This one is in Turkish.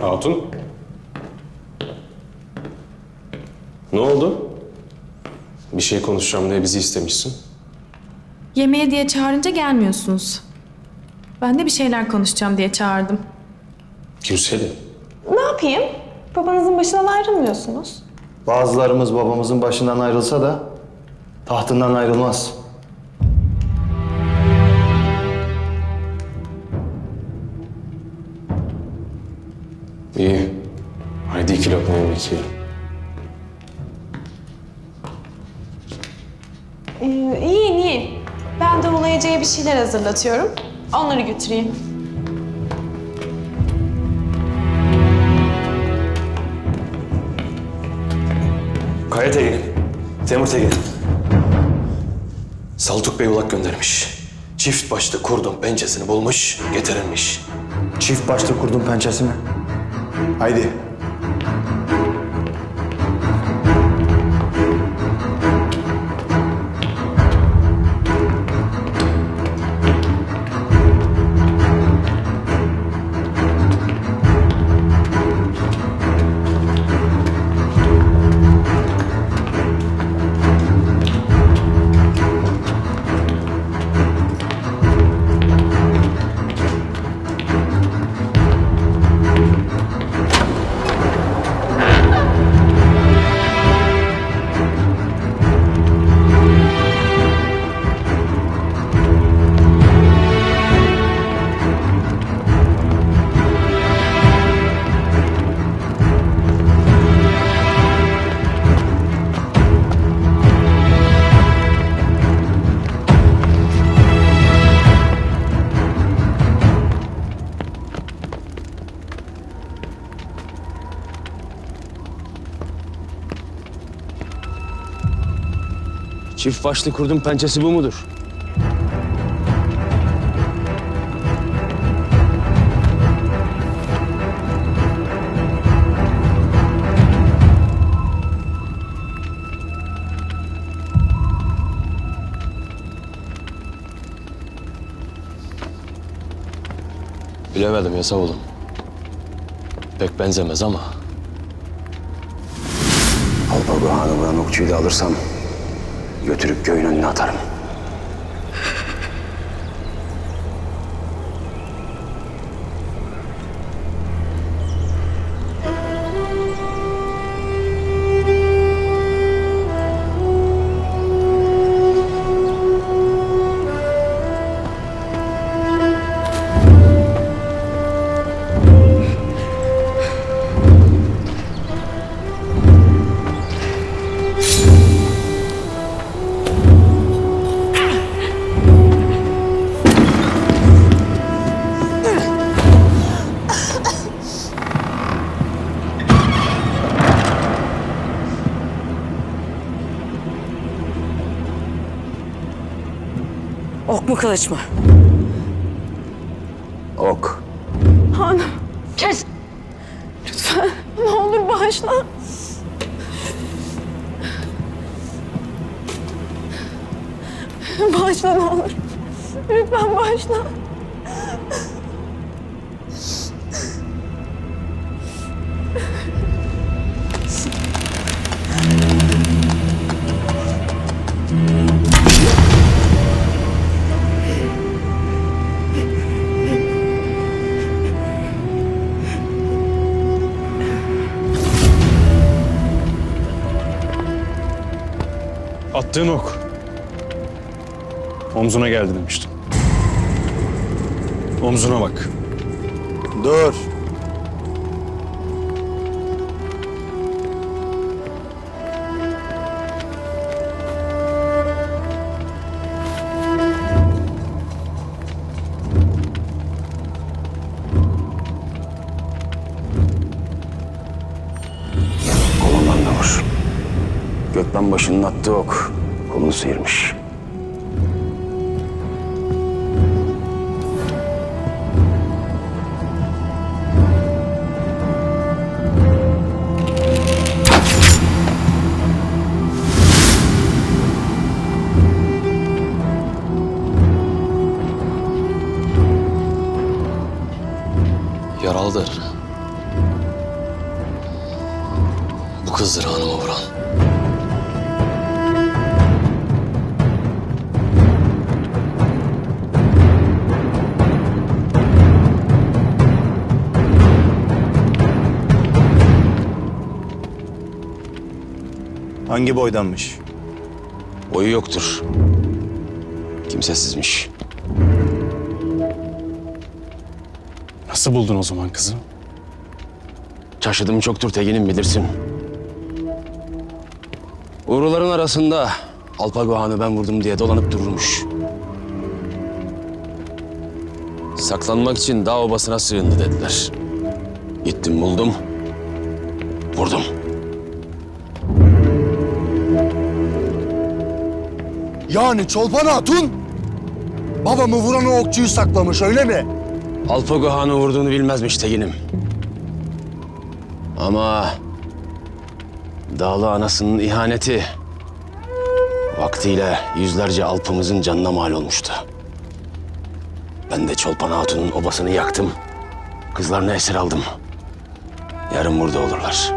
Hatun. Ne oldu? Bir şey konuşacağım diye bizi istemişsin. Yemeğe diye çağırınca gelmiyorsunuz. Ben de bir şeyler konuşacağım diye çağırdım. Gülselin. Ne yapayım? Babanızın başından ayrılmıyorsunuz. Bazılarımız babamızın başından ayrılsa da tahtından ayrılmaz. İyi. Haydi iki lokma yemek yiyelim. Ee, iyi iyi. Ben de Ulayacağı bir şeyler hazırlatıyorum. Onları götüreyim. Kaya Tekin, Temur Tekin. Saltuk Bey ulak göndermiş. Çift başlı kurdun pençesini bulmuş, getirilmiş. Çift başlı kurdun pençesi mi? Haydi. Çift başlı kurdun pençesi bu mudur? Bilemedim yasa oğlum. Pek benzemez ama. Alpago Hanı bulan okçuyu da alırsam götürüp köyün önüne atarım. Ok mu kılıç mı? Ok. Hanım. Kes. Lütfen ne olur bağışla. Bağışla ne olur. Lütfen bağışla. Attığın ok. Omzuna geldi demiştim. Omzuna bak. Dur. Gökmen başının attığı ok kolunu sıyırmış. Yaralıdır. Bu kızdır hanıma vuran. Hangi boydanmış? Boyu yoktur. Kimsesizmiş. Nasıl buldun o zaman kızı? Çaşıdım çoktur Tegin'im bilirsin. Uğruların arasında Alpagohan'ı ben vurdum diye dolanıp dururmuş. Saklanmak için dağ obasına sığındı dediler. Gittim buldum. Vurdum. Yani Çolpan Hatun babamı vuran o okçuyu saklamış öyle mi? Alpagohan'ı vurduğunu bilmezmiş Tegin'im. Ama Dağlı anasının ihaneti vaktiyle yüzlerce alpımızın canına mal olmuştu. Ben de Çolpan Hatun'un obasını yaktım. Kızlarını esir aldım. Yarın burada olurlar.